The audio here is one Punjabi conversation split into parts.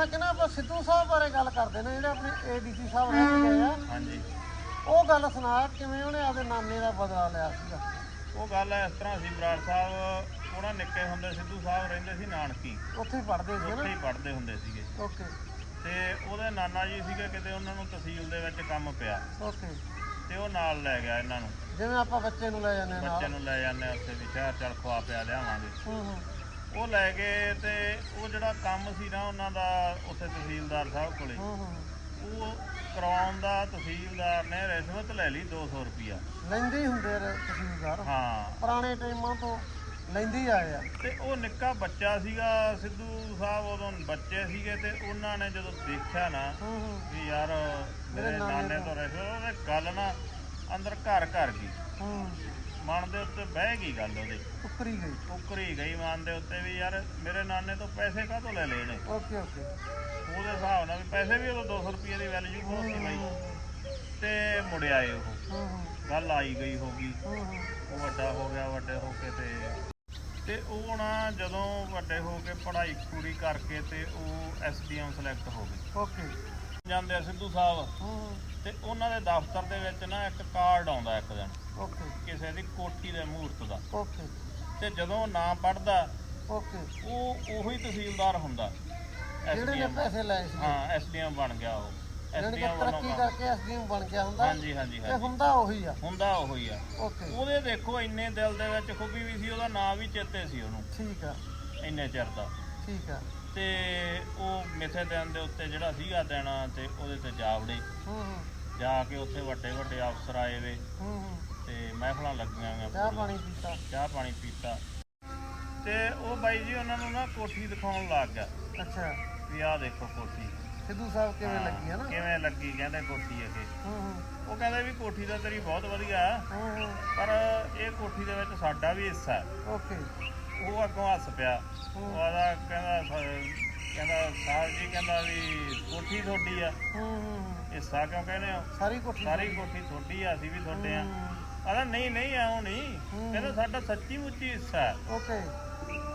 ਮੈਂ ਕਹਿੰਦਾ ਆਪਾਂ ਸਿੱਧੂ ਸਾਹਿਬ ਬਾਰੇ ਗੱਲ ਕਰਦੇ ਨੇ ਜਿਹੜੇ ਆਪਣੇ ਏਡੀਸੀ ਸਾਹਿਬ ਰਹਿ ਗਏ ਆ। ਹਾਂਜੀ। ਉਹ ਗੱਲ ਸੁਣਾ ਕਿਵੇਂ ਉਹਨੇ ਆਪਦੇ ਨਾਨੇ ਦਾ ਬਦਲਾ ਲਿਆ ਸੀਗਾ? ਉਹ ਗੱਲ ਇਸ ਤਰ੍ਹਾਂ ਸੀ ਬਰਾੜ ਸਾਹਿਬ ਉਹਨਾਂ ਨਿੱਕੇ ਹੁੰਦੇ ਸਿੱਧੂ ਸਾਹਿਬ ਰਹਿੰਦੇ ਸੀ ਨਾਨਕੀ। ਉੱਥੇ ਹੀ ਪੜ੍ਹਦੇ ਸੀ ਉੱਥੇ ਨਾ? ਹੀ ਪੜ੍ਹਦੇ ਹੁੰਦੇ ਸੀਗੇ। ਓਕੇ। ਤੇ ਉਹਦੇ ਨਾਨਾ ਜੀ ਸੀਗੇ ਕਿਤੇ ਉਹਨਾਂ ਨੂੰ ਤਹਿਸੀਲ ਦੇ ਵਿੱਚ ਕੰਮ ਪਿਆ। ਓਕੇ। ਤੇ ਉਹ ਨਾਲ ਲੈ ਗਿਆ ਇਹਨਾਂ ਨੂੰ। ਜਿਵੇਂ ਆਪਾਂ ਬੱਚੇ ਨੂੰ ਲੈ ਜਾਂਦੇ ਬੱਚੇ ਨਾਲ। ਨੂੰ ਲੈ ਜਾਂਦੇ ਆ ਉੱਥੇ ਵੀ ਸ਼ਹਿਰ ਚੱਲ ਖਵਾ ਪਿਆ ਲਿਆਵਾਂਗੇ। ਹੂੰ ਹੂੰ। ਉਹ ਲੈ ਗਏ ਤੇ ਉਹ ਜਿਹੜਾ ਕੰਮ ਸੀ ਨਾ ਉਹਨਾਂ ਦਾ ਉੱਥੇ ਤਹਿਸੀਲਦਾਰ ਸਾਹਿਬ ਕੋਲੇ। ਉਹ ਕਰਾਉਣ ਦਾ ਤਹਿਸੀਲਦਾਰ ਨੇ ਰਿਸ਼ਵਤ ਲੈ ਲਈ 200 ਰੁਪਿਆ ਲੈਂਦੇ ਹੁੰਦੇ ਤਹਿਸੀਲਦਾਰ। ਹਾਂ। ਪੁਰਾਣੇ ਟਾਈਮਾਂ ਤੋਂ ਲੈਂਦੇ ਆਏ ਆ। ਤੇ ਉਹ ਨਿੱਕਾ ਬੱਚਾ ਸੀਗਾ ਸਿੱਧੂ ਸਾਹਿਬ ਉਦੋਂ ਬੱਚੇ ਸੀਗੇ ਤੇ ਉਹਨਾਂ ਨੇ ਜਦੋਂ ਦੇਖਿਆ ਨਾ ਵੀ ਯਾਰ ਮੇਰੇ ਨਾਨੇ ਤੋਂ- ਰਿਸ਼ਵਤ ਉਹਦੇ ਗੱਲ ਨਾ ਅੰਦਰ ਘਰ ਘਰ ਗਈ। ਮਨ ਦੇ ਉੱਤੇ ਬਹਿ ਗਈ ਗੱਲ ਉਹਦੇ। ਉੱਕਰੀ ਗਈ। ਉੱਕਰੀ ਗਈ ਮਨ ਦੇ ਉੱਤੇ ਵੀ ਯਾਰ ਮੇਰੇ ਨਾਨੇ ਤੋਂ ਪੈਸੇ ਕਾਹਤੋਂ ਲੈ ਨੇ? Okay okay. ਉਹਦੇ ਹਿਸਾਬ ਨਾਲ ਵੀ ਪੈਸੇ ਵੀ ਉਦੋਂ 200 ਰੁਪਏ ਦੀ ਵੈਲਿਊ ਬਹੁਤ ਸੀ ਬਾਈ। ਤੇ ਮੁੜ ਆਏ ਉਹ। ਹੂੰ ਹੂੰ। ਗੱਲ ਆਈ ਗਈ ਹੋ ਗਈ। ਹੂੰ ਹੂੰ। ਉਹ ਵੱਡਾ ਹੋ ਗਿਆ ਵੱਡੇ ਹੋ ਕੇ ਤੇ ਤੇ ਉਹ ਨਾ ਜਦੋਂ ਵੱਡੇ ਹੋ ਕੇ ਪੜ੍ਹਾਈ ਪੂਰੀ ਕਰਕੇ ਤੇ ਉਹ ਐਸਡੀਐਮ ਸਿਲੈਕਟ ਹੋ ਗਏ ਓਕੇ। ਜਾਂਦੇ ਆ ਸਿੱਧੂ ਸਾਹਿਬ। ਹੂੰ। ਤੇ ਉਹਨਾਂ ਦੇ ਦਫ਼ਤਰ ਦੇ ਵਿੱਚ ਨਾ ਇੱਕ ਕਾਰਡ ਆਉਂਦਾ ਇੱਕ ਦਿਨ। ਓਕੇ। ਕਿਸੇ ਦੀ ਕੋਠੀ ਦੇ ਮਹੂਰਤ ਦਾ। ਓਕੇ। ਤੇ ਜਦੋਂ ਨਾਂ ਪੜਦਾ ਓਕੇ। ਉਹ ਉਹੀ ਤਹਿਸੀਲਦਾਰ ਹੁੰਦਾ। ਜਿਹੜੇ ਨੇ SDM ਪੈਸੇ ਲਏ ਸੀ। ਹਾਂ ਐਸਡੀਐਮ ਬਣ ਗਿਆ ਉਹ। ਜਾਣੀ ਕਿ ਐਸਡੀਐਮ ਵੱਲੋਂ ਤਰੱਕੀ ਕੰਮ- ਕਰਕੇ ਐਸਡੀਐਮ ਬਣ ਗਿਆ ਹੁੰਦਾ। ਹਾਂਜੀ ਹਾਂਜੀ ਤੇ ਹਾਂਜੀ। ਹੁੰਦਾ ਉਹੀ ਆ। ਹੁੰਦਾ ਉਹੀ ਆ। ਓਕੇ। ਉਹਦੇ ਦੇਖੋ ਇੰਨੇ ਦਿਲ ਦੇ ਵਿੱਚ ਖੂਬੀ ਵੀ ਸੀ ਉਹਦਾ ਨਾਂ ਵੀ ਚੇਤੇ ਸੀ ਉਹਨੂੰ। ਠੀਕ ਆ। ਇੰਨੇ ਚਿਰ ਦਾ। ਠੀਕ ਆ। ਤੇ ਉਹ ਮਿੱਥੇ ਦਿਨ ਦੇ ਉੱਤੇ ਜਿਹੜਾ ਸੀਗਾ ਦਿਨ ਤੇ ਉਹਦੇ ਤੇ ਜਾ ਵੜੇ ਹੂੰ ਹੂੰ। ਜਾ ਕੇ ਉੱਥੇ ਵੱਡੇ ਵੱਡੇ ਅਫਸਰ ਆਏ ਵੇ। ਹੂੰ ਹੂੰ। ਤੇ ਮਹਿਫਲਾਂ ਲੱਗੀਆਂ ਹੋਈਆਂ ਚਾਹ। ਪਾਣੀ ਪੀਤਾ। ਚਾਹ ਪਾਣੀ ਪੀਤਾ। ਤੇ ਉਹ ਬਾਈ ਜੀ ਉਹਨਾਂ ਨੂੰ ਨਾ ਕੋਠੀ ਦਿਖਾਉਣ ਲੱਗ ਗਿਆ। ਅੱਛਾ। ਵੀ ਆਹ ਦੇਖੋ ਕੋਠੀ। ਸਿੱਧੂ ਸਾਹਿਬ ਕਿਵੇਂ ਲੱਗੀ ਹੈ ਨਾ ਕਿਵੇਂ ਲੱਗੀ ਕਹਿੰਦੇ ਕੋਠੀ ਇਹ ਹੂੰ ਹੂੰ। ਉਹ ਕਹਿੰਦੇ ਵੀ ਕੋਠੀ ਤਾਂ ਤੇਰੀ ਬਹੁਤ ਵਧੀਆ। ਹੂੰ। ਪਰ ਇਹ ਕੋਠੀ ਦੇ ਵਿੱਚ ਸਾਡਾ ਵੀ ਹਿੱਸਾ ਹੈ। ਓਕੇ। ਉਹ ਅੱਗੋਂ ਹੱਸ ਪਿਆ। ਹੂੰ। ਉਹ ਆਦਾ ਕਹਿੰਦਾ ਸ- ਕਹਿੰਦਾ ਸਾਹਿਬ ਜੀ ਕਹਿੰਦਾ ਵੀ ਕੋਠੀ ਤੁਹਾਡੀ ਆ। ਹੂੰ ਹੂੰ। ਹਿੱਸਾ ਕਿਉਂ ਕਹਿੰਦੇ ਹੋ? ਸਾਰੀ ਕੋਠੀ ਸਾਰੀ ਕੋਠੀ ਤੁਹਾਡੀ ਆ ਅਸੀਂ ਵੀ ਤੁਹਾਡੇ ਆ। ਆਦਾ ਨਹੀਂ ਨਹੀਂ ਐਉਂ ਨਹੀਂ। ਹੂੰ। ਕਹਿੰਦਾ ਸਾਡਾ ਸੱਚੀ ਮੁੱਚੀ ਹਿੱਸਾ ਹੈ। ਓਕੇ।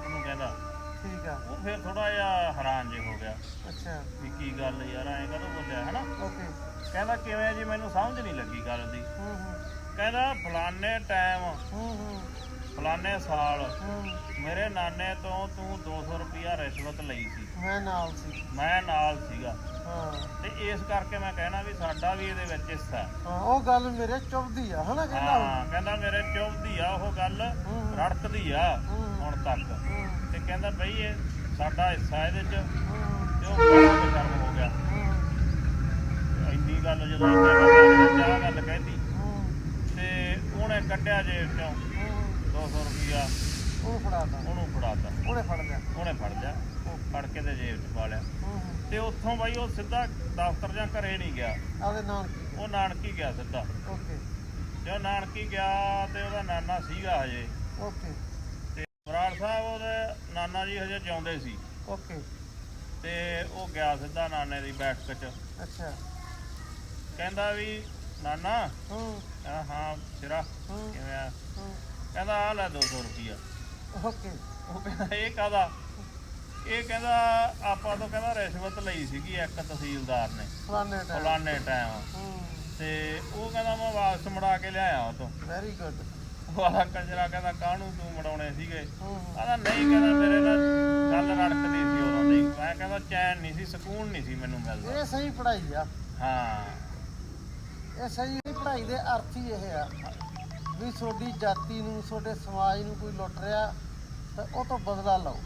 ਉਹਨੂੰ ਕਹਿੰਦਾ। ਠੀਕ ਆ। ਉਹ ਫਿਰ ਥੋੜਾ ਜਿਹਾ ਹੈਰਾਨ ਜੇ ਹੋ ਗਿਆ। ਅੱਛਾ। ਵੀ ਕੀ ਗੱਲ ਯਾਰ ਐਂ ਕਦੋਂ ਬੋਲਿਆ ਹਨਾ? ਓਕੇ। ਕਹਿੰਦਾ ਕਿਵੇਂ ਜੀ ਮੈਨੂੰ ਸਮਝ ਨਹੀਂ ਲੱਗੀ ਗੱਲ ਦੀ। ਹੂੰ ਹੂੰ। ਕਹਿੰਦਾ ਫਲਾਣੇ ਟਾਈਮ ਹੂੰ ਹੂੰ। ਫਲਾਣੇ ਸਾਲ ਮੇਰੇ ਨਾਨੇ ਤੋਂ ਤੂੰ 200 ਰੁਪਿਆ ਰਿਸ਼ਵਤ ਲਈ ਸੀ। ਮੈਂ ਨਾਲ ਸੀ। ਮੈਂ ਨਾਲ ਸੀਗਾ। ਹਾਂ। ਤੇ ਇਸ ਕਰਕੇ ਮੈਂ ਕਹਿਣਾ ਵੀ ਸਾਡਾ ਵੀ ਇਹਦੇ ਵਿੱਚ ਹਿੱਸਾ ਹੈ। ਹਾਂ ਉਹ ਗੱਲ ਮੇਰੇ ਚੁੱਭਦੀ ਆ ਹਨਾ ਕਹਿੰਦਾ ਹਾਂ ਕਹਿੰਦਾ ਮੇਰੇ ਚੁੱਭਦੀ ਆ ਉਹ ਗੱਲ। ਰੜਕਦੀ ਆ। ਹੁਣ ਤੱਕ। ਤੇ ਕਹਿੰਦਾ ਬਈ ਇਹ ਸਾਡਾ ਹਿੱਸਾ ਇਹਦੇ ਚ। ਤੇ ਉਹ ਬੜਾ ਬੇਸ਼ਰਮ ਹੋ ਗਿਆ। ਇੰਨੀ ਗੱਲ ਜਦੋਂ ਇੱਥੇ ਕਹਿੰਦਾ ਗੱਲ ਕਹਿੰਦੀ ਤੇ ਉਹਨੇ ਕੱਢਿਆ ਜੇਬ ਚੋਂ। ਹੂੰ 200 ਰੁਪਿਆ ਉਹ ਫੜਾਤਾ। ਉਹਨੂੰ ਫੜਾਤਾ। ਉਹਨੇ ਫੜ ਲਿਆ। ਉਹਨੇ ਫੜ ਲਿਆ। ਉਹ ਫੜ ਕੇ ਤੇ ਜੇਬ 'ਚ ਪਾ ਲਿਆ। ਤੇ ਉੱਥੋਂ ਬਾਈ ਉਹ ਸਿੱਧਾ ਦਫ਼ਤਰ ਜਾਂ ਘਰੇ ਨਹੀਂ ਗਿਆ। ਆਪਦੇ ਨਾਲ ਕੀ ਉਹ ਨਾਨਕੀ ਗਿਆ ਸਿੱਧਾ। ਓਕੇ। ਜਦੋਂ ਨਾਨਕੀ ਗਿਆ ਤੇ ਉਹਦਾ ਨਾਨਾ ਸੀਗਾ ਹਜੇ। ਓਕੇ। ਤੇ ਬਰਾੜ ਸਾਹਿਬ ਉਹਦੇ ਨਾਨਾ ਜੀ ਹਜੇ ਜਿਉਂਦੇ ਸੀ। ਓਕੇ। ਤੇ ਉਹ ਗਿਆ ਸਿੱਧਾ ਨਾਨੇ ਦੀ ਬੈਠਕ 'ਚ। ਅੱਛਾ। ਕਹਿੰਦਾ ਵੀ ਨਾਨਾ ਹੂੰ। ਹਾਂ ਸਿਰਾ ਕਿਵੇਂ ਆ? ਕਹਿੰਦਾ ਆ ਲੈ 200 ਰੁਪਈਆ। ਓਕੇ। ਉਹ ਕਹਿੰਦਾ ਇਹ ਕਾਦਾ ਇਹ ਕਹਿੰਦਾ ਆਪਾਂ ਤੋਂ ਕਹਿੰਦਾ ਰਿਸ਼ਵਤ ਲਈ ਸੀਗੀ ਇੱਕ ਤਹਿਸੀਲਦਾਰ ਨੇ ਫਲਾਣੇ ਟਾਈਮ ਫਲਾਣੇ ਟਾਈਮ ਤੇ ਉਹ ਕਹਿੰਦਾ ਮੈਂ ਵਾਪਸ ਮੁੜਾ ਕੇ ਲਿਆਇਆ ਉਹ ਤੋਂ ਵੈਰੀ ਗੁੱਡ ਵਾਲਾ ਕੰਜਰਾ ਕਹਿੰਦਾ ਕਾਹਨੂੰ ਤੂੰ ਮੜਾਉਣੇ ਸੀਗੇ? ਕਹਿੰਦਾ ਨਹੀਂ ਕਹਿੰਦਾ ਮੇਰੇ ਨਾਲ ਗੱਲ ਰੜਕਦੀ ਸੀ ਉਦੋਂ ਦੀ। ਮੈਂ ਕਹਿੰਦਾ ਚੈਨ ਨਹੀਂ ਸੀ ਸਕੂਨ ਨਹੀਂ ਸੀ ਮੈਨੂੰ ਮਿਲਦਾ। ਇਹ ਸਹੀ ਪੜ੍ਹਾਈ ਆ। ਹਾਂ। ਇਹ ਸਹੀ ਪੜ੍ਹਾਈ ਦੇ ਅਰਥ ਹੀ ਇਹ ਆ। ਵੀ ਤੁਹਾਡੀ ਜਾਤੀ ਨੂੰ, ਤੁਹਾਡੇ ਸਮਾਜ ਨੂੰ ਕੋਈ ਲੁੱਟ ਰਿਹਾ, ਤਾਂ ਉਹ ਤੋਂ ਬਦਲਾ ਲਓ।